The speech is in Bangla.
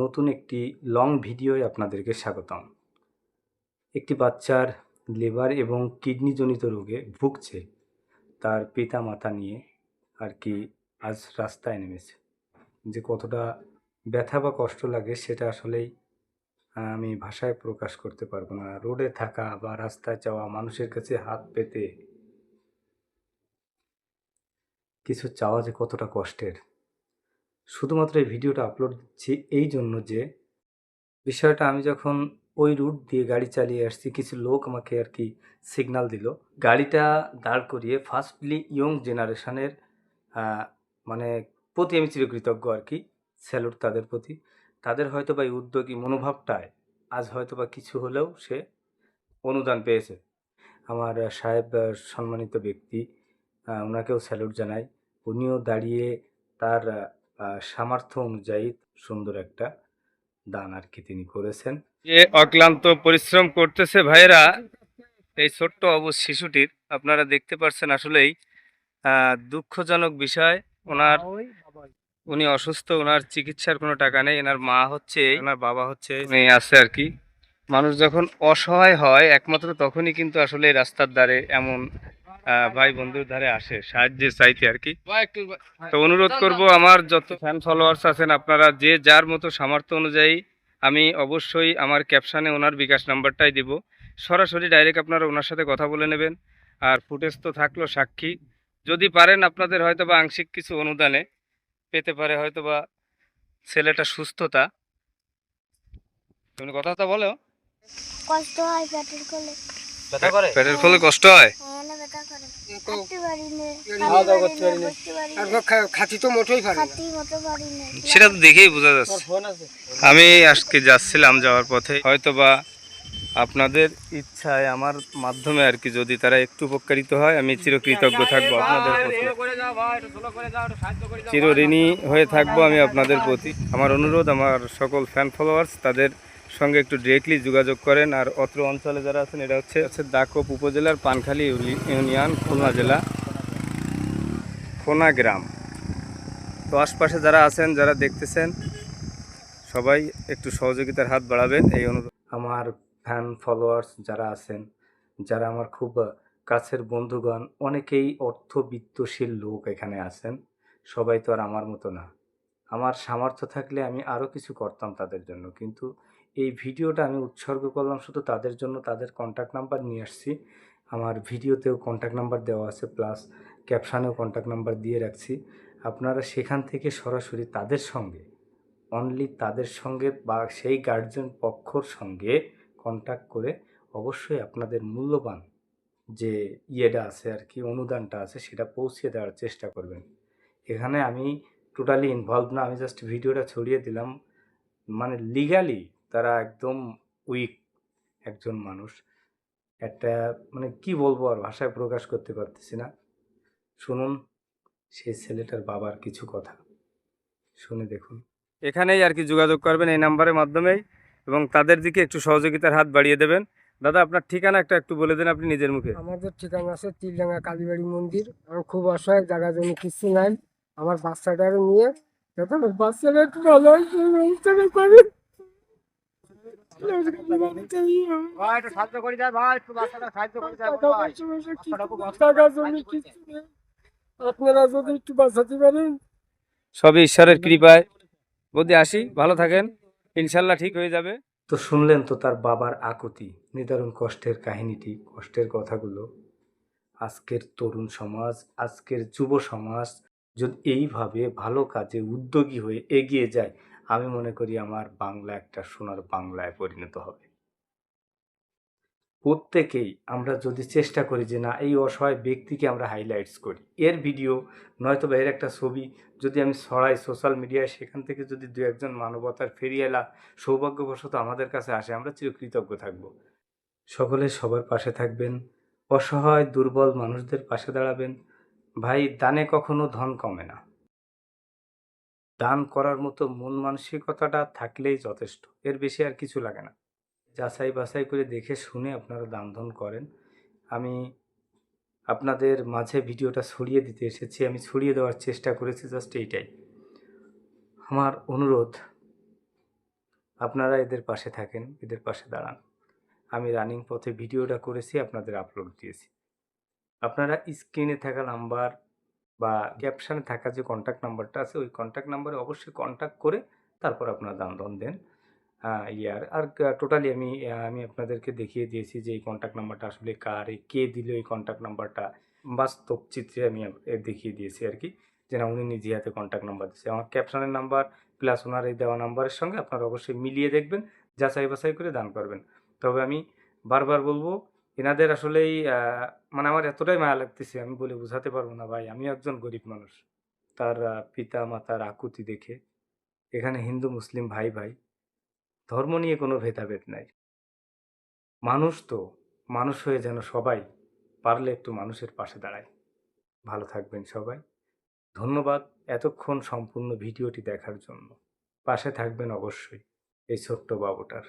নতুন একটি লং ভিডিওয় আপনাদেরকে স্বাগতম। একটি বাচ্চার লিভার এবং কিডনিজনিত রোগে ভুগছে। তার পিতা মাতা নিয়ে আর কি আজ রাস্তায় নেমেছে। যে কতটা ব্যথা বা কষ্ট লাগে সেটা আসলেই আমি ভাষায় প্রকাশ করতে পারব না। রোডে থাকা বা রাস্তায় যাওয়া মানুষের কাছে হাত পেতে কিছু চাওয়া যে কতটা কষ্টের। শুধুমাত্র এই ভিডিওটা আপলোড দিচ্ছি এই জন্য যে বিষয়টা আমি যখন ওই রুট দিয়ে গাড়ি চালিয়ে আসছি, কিছু লোক আমাকে আর কি সিগন্যাল দিল। গাড়িটা দাঁড় করিয়ে ফার্স্টলি ইয়ং জেনারেশনের মানে প্রতি আমি চিরকৃতজ্ঞ আর কি স্যালুট তাদের প্রতি। তাদের হয়তো বা এই উদ্যোগী মনোভাবটায় আজ হয়তো বা কিছু হলেও সে অনুদান পেয়েছে। আমার সাহেব সম্মানিত ব্যক্তি ওনাকেও স্যালুট জানাই। উনিও দাঁড়িয়ে তার সামর্থ্য অনুযায়ী সুন্দর একটা দান আর কি তিনি করেছেন। যে অক্লান্ত পরিশ্রম করতেছে ভাইয়েরা এই ছোট্ট অবশ শিশুটির আপনারা দেখতে পাচ্ছেন আসলেই দুঃখজনক বিষয়। ওনার উনি অসুস্থ ওনার চিকিৎসার কোনো টাকা নেই এনার মা হচ্ছে এই, ওনার বাবা হচ্ছে উনি আছে আর কি মানুষ যখন অসহায় হয় একমাত্র তখনই কিন্তু আসলে রাস্তার ধারে এমন ভাই বন্ধুর ধারে আসে সাহায্যের চাইতে আর কি। তো অনুরোধ করব আমার যত ফ্যান ফলোয়ার্স আছেন আপনারা যে যার মতো সামর্থ্য অনুযায়ী আমি অবশ্যই আমার ক্যাপশানে ওনার বিকাশ নাম্বারটাই দিব। সরাসরি ডাইরেক্ট আপনারা ওনার সাথে কথা বলে নেবেন। আর ফুটেজ তো থাকল সাক্ষী। যদি পারেন আপনাদের হয়তো বা আংশিক কিছু অনুদানে পেতে পারে হয়তো বা ছেলেটা সুস্থতা। তুমি কথাটা বলো। কষ্ট হয় পেটের কোলে পেটের ফলে কষ্ট হয়? হ্যাঁ ব্যথা করে। সেটা তো দেখেই বোঝা যাচ্ছে। আমি আজকে যাচ্ছিলাম যাওয়ার পথে। হয়তো বা আপনাদের ইচ্ছায় আমার মাধ্যমে আর কি যদি তারা একটু উপকারিত হয় আমি চিরকৃতজ্ঞ থাকব আপনাদের প্রতি। চিরঋণী হয়ে থাকব আমি আপনাদের প্রতি। আমার অনুরোধ আমার সকল ফ্যান ফলোয়ার্স তাদের সঙ্গে একটু ডিরেক্টলি যোগাযোগ করেন। আর অত্র অঞ্চলে যারা আছেন এটা হচ্ছে হচ্ছে দাকপ উপজেলার পানখালী ইউনিয়ন, খুলনা জেলা খোনা গ্রাম। তো আশপাশে যারা আছেন, যারা দেখতেছেন, সবাই একটু সহযোগিতার হাত বাড়াবেন এই অনুরোধ। আমার ফ্যান ফলোয়ার্স যারা আছেন, যারা আমার খুব কাছের বন্ধুগণ, অনেকেই অর্থবিত্তশীল লোক এখানে আছেন। সবাই তো আর আমার মতো না। আমার সামর্থ্য থাকলে আমি আরও কিছু করতাম তাদের জন্য। কিন্তু এই ভিডিওটা আমি উৎসর্গ করলাম শুধু তাদের জন্য, তাদের কন্ট্যাক্ট নাম্বার নিয়ে আসছি। আমার ভিডিওতেও কন্ট্যাক্ট নাম্বার দেওয়া আছে প্লাস ক্যাপশানেও কন্ট্যাক্ট নাম্বার দিয়ে রাখছি। আপনারা সেখান থেকে সরাসরি তাদের সঙ্গে অনলি তাদের সঙ্গে বা সেই গার্জেন পক্ষর সঙ্গে কন্ট্যাক্ট করে অবশ্যই আপনাদের মূল্যবান যে ইয়েটা আছে আর কি, অনুদানটা আছে, সেটা পৌঁছে দেওয়ার চেষ্টা করবেন। এখানে আমি টোটালি ইনভলভ না, আমি জাস্ট ভিডিওটা ছড়িয়ে দিলাম। মানে লিগালি তারা একদম উইক একজন মানুষ। একটা মানে কি বলব আর ভাষায় প্রকাশ করতে পারতেছি না। শুনুন সেই ছেলেটার বাবার কিছু কথা। শুনে দেখুন। এখানেই আর কি যোগাযোগ করবেন এই নাম্বারের মাধ্যমেই এবং তাদের দিকে একটু সহযোগিতার হাত বাড়িয়ে দেবেন। দাদা আপনার ঠিকানা একটা একটু বলে দেন আপনি নিজের মুখে। আমাদের ঠিকানা আছে তিলডাঙ্গা কালীবাড়ি মন্দির। আমি খুব অসহায় জায়গা জমি কিছু নাই। আমার বাচ্চাটারে নিয়ে বাচ্চাটা একটু ভালো করে জমি কিছু আপনারা যদি একটু বাঁচাতে পারেন। সবই ঈশ্বরের কৃপায়। বদি আসি ভালো থাকেন। ইনশাল্লাহ ঠিক হয়ে যাবে। তো শুনলেন তো তার বাবার আকুতি নিদারুণ কষ্টের কাহিনীটি কষ্টের কথাগুলো। আজকের তরুণ সমাজ আজকের যুব সমাজ যদি এইভাবে ভালো কাজে উদ্যোগী হয়ে এগিয়ে যায় আমি মনে করি আমার বাংলা একটা সোনার বাংলায় পরিণত হবে। প্রত্যেকেই আমরা যদি চেষ্টা করি যে না, এই অসহায় ব্যক্তিকে আমরা হাইলাইটস করি। এর ভিডিও নয়তো বা এর একটা ছবি যদি আমি ছড়াই সোশ্যাল মিডিয়ায় সেখান থেকে যদি দু একজন মানবতার ফেরিয়েলা সৌভাগ্যবশত আমাদের কাছে আসে, আমরা চিরকৃতজ্ঞ থাকব। সকলে সবার পাশে থাকবেন, অসহায় দুর্বল মানুষদের পাশে দাঁড়াবেন। ভাই, দানে কখনো ধন কমে না। দান করার মতো মন মানসিকতাটা থাকলেই যথেষ্ট। এর বেশি আর কিছু লাগে না। যাচাই বাছাই করে দেখে শুনে আপনারা দান ধন করেন। আমি আপনাদের মাঝে ভিডিওটা ছড়িয়ে দিতে এসেছি। আমি ছড়িয়ে দেওয়ার চেষ্টা করেছি জাস্ট এইটাই। আমার অনুরোধ, আপনারা এদের পাশে থাকেন, এদের পাশে দাঁড়ান। আমি রানিং পথে ভিডিওটা করেছি, আপনাদের আপলোড দিয়েছি। আপনারা স্ক্রিনে থাকা নাম্বার বা ক্যাপশানে থাকা যে কন্ট্যাক্ট নাম্বারটা আছে ওই কন্ট্যাক্ট নাম্বারে অবশ্যই কন্ট্যাক্ট করে তারপর আপনারা দান দন। দেন ইয়ার আর টোটালি আমি আমি আপনাদেরকে দেখিয়ে দিয়েছি যে এই কন্ট্যাক্ট নাম্বারটা আসলে কার কে দিল এই কন্ট্যাক্ট নাম্বারটা বাস্তব চিত্রে আমি দেখিয়ে দিয়েছি আর কি যে না উনি নিজে হাতে কন্ট্যাক্ট নাম্বার দিয়েছে। আমার ক্যাপশনের নাম্বার প্লাস ওনার এই দেওয়া নাম্বারের সঙ্গে আপনারা অবশ্যই মিলিয়ে দেখবেন যাচাই বাছাই করে দান করবেন। তবে আমি বারবার বলব এনাদের আসলেই মানে আমার এতটাই মায়া লাগতেছে, আমি বলে বোঝাতে পারব না ভাই। আমি একজন গরিব মানুষ। তার পিতা মাতার আকুতি দেখে, এখানে হিন্দু, মুসলিম, ভাই ভাই, ধর্ম নিয়ে কোনো ভেদাভেদ নাই। মানুষ তো, মানুষ হয়ে যেন সবাই পারলে একটু মানুষের পাশে দাঁড়ায়। ভালো থাকবেন সবাই। ধন্যবাদ এতক্ষণ সম্পূর্ণ ভিডিওটি দেখার জন্য। পাশে থাকবেন অবশ্যই এই ছোট্ট বাবুটার।